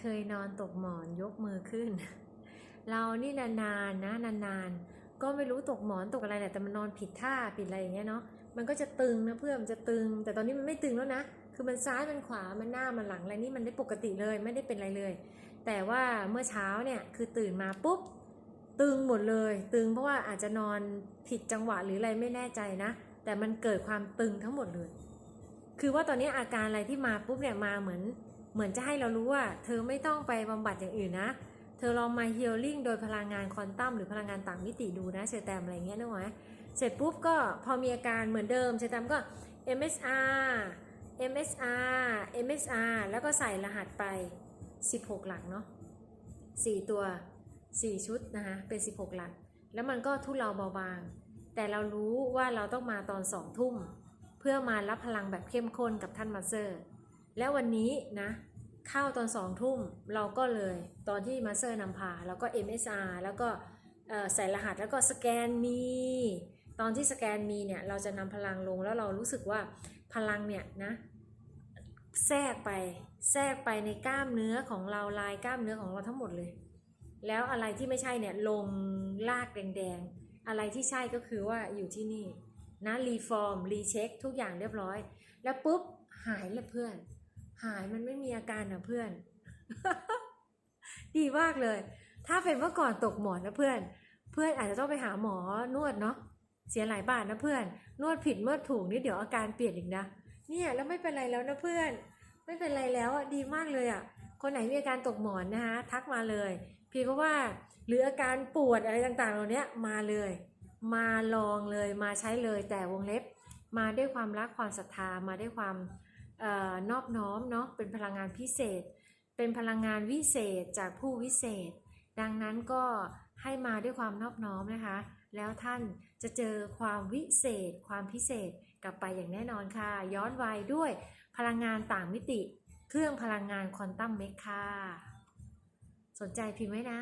เคยนอนตกหมอนยกมือขึ้น เรานี่นานๆนะนานๆ ก็ไม่รู้ตกหมอนตกอะไรแหละแต่มันนอนผิดท่าผิดอะไรอย่างเงี้ยเนาะมันก็จะตึงนะเพื่อนมันจะตึง แต่ตอนนี้มันไม่ตึงแล้วนะคือมันซ้ายมันขวามันหน้ามันหลังอะไรนี่มันได้ปกติเลยไม่ได้เป็นอะไรเลย แต่ว่าเมื่อเช้าเนี่ยคือตื่นมาปุ๊บตึงหมดเลย ตึงเพราะว่าอาจจะนอนผิดจังหวะหรืออะไรไม่แน่ใจนะ แต่มันเกิดความตึงทั้งหมดเลย คือว่าตอนนี้อาการอะไรที่มาปุ๊บเนี่ยมาเหมือน เหมือนจะให้เรารู้ว่า เธอไม่ต้องไปบำบัดอย่างอื่นนะ เธอลองมาฮีลลิ่งโดยพลังงานควอนตัมหรือพลังงานต่างมิติดูนะเชอแตมอะไรเงี้ยนึกไหมเสร็จปุ๊บก็พอมีอาการเหมือนเดิมเชอแตมก็ MSR MSR MSR แล้วก็ใส่รหัสไป 16 หลักเนาะ4 ตัว 4 ชุดนะคะเป็น 16 หลัก แล้วมันก็ทุเลาเบาบาง แต่เรารู้ว่าเราต้องมาตอน 2 ทุ่ม เพื่อมารับพลังแบบเข้มข้นกับท่านมาสเตอร์ แล้ววันนี้นะเข้าตอนสองทุ่มเราก็เลยตอนที่มาสเตอร์นำพาแล้วก็ MSR แล้วก็ใส่รหัสแล้วก็สแกนมี ตอนที่สแกนมีเนี่ยเราจะนำพลังลงแล้วเรารู้สึกว่าพลังเนี่ยนะแทรกไปแทรกไปในกล้ามเนื้อของเราลายกล้ามเนื้อของเราทั้งหมดเลย แล้วอะไรที่ไม่ใช่เนี่ยลงลากแดงๆ อะไรที่ใช่ก็คือว่าอยู่ที่นี่นะรีฟอร์มรีเช็คทุกอย่างเรียบร้อย แล้วปุ๊บหายเลยเพื่อน หายมันไม่มีอาการนะเพื่อน ดีมากเลย ถ้าเป็นเมื่อก่อนตกหมอนนะเพื่อน เพื่อนอาจจะต้องไปหาหมอนวดเนาะเสียหลายบาทนะเพื่อน นวดผิดนวดถูกนี่เดี๋ยวอาการเปลี่ยนอีกนะเนี่ยแล้วไม่เป็นไรแล้วนะเพื่อน ไม่เป็นไรแล้วอะดีมากเลยอะ คนไหนมีอาการตกหมอนนะคะทักมาเลยเพียงเพราะว่าหรืออาการปวดอะไรต่างๆเหล่านี้มาเลย มาลองเลยมาใช้เลยแต่วงเล็บ มาด้วยความรักความศรัทธามาด้วยความ อนอบน้อมเนาะเป็นพลังงานพิเศษ เป็นพลังงานวิเศษจากผู้วิเศษ ดังนั้นก็ให้มาด้วยความนอบน้อมนะคะ แล้วท่านจะเจอความวิเศษ ความพิเศษกลับไปอย่างแน่นอนค่ะ ย้อนวัยด้วยพลังงานต่างมิติ เครื่องพลังงานควอนตัมเมคค่ะสนใจพิมพ์ไว้นะ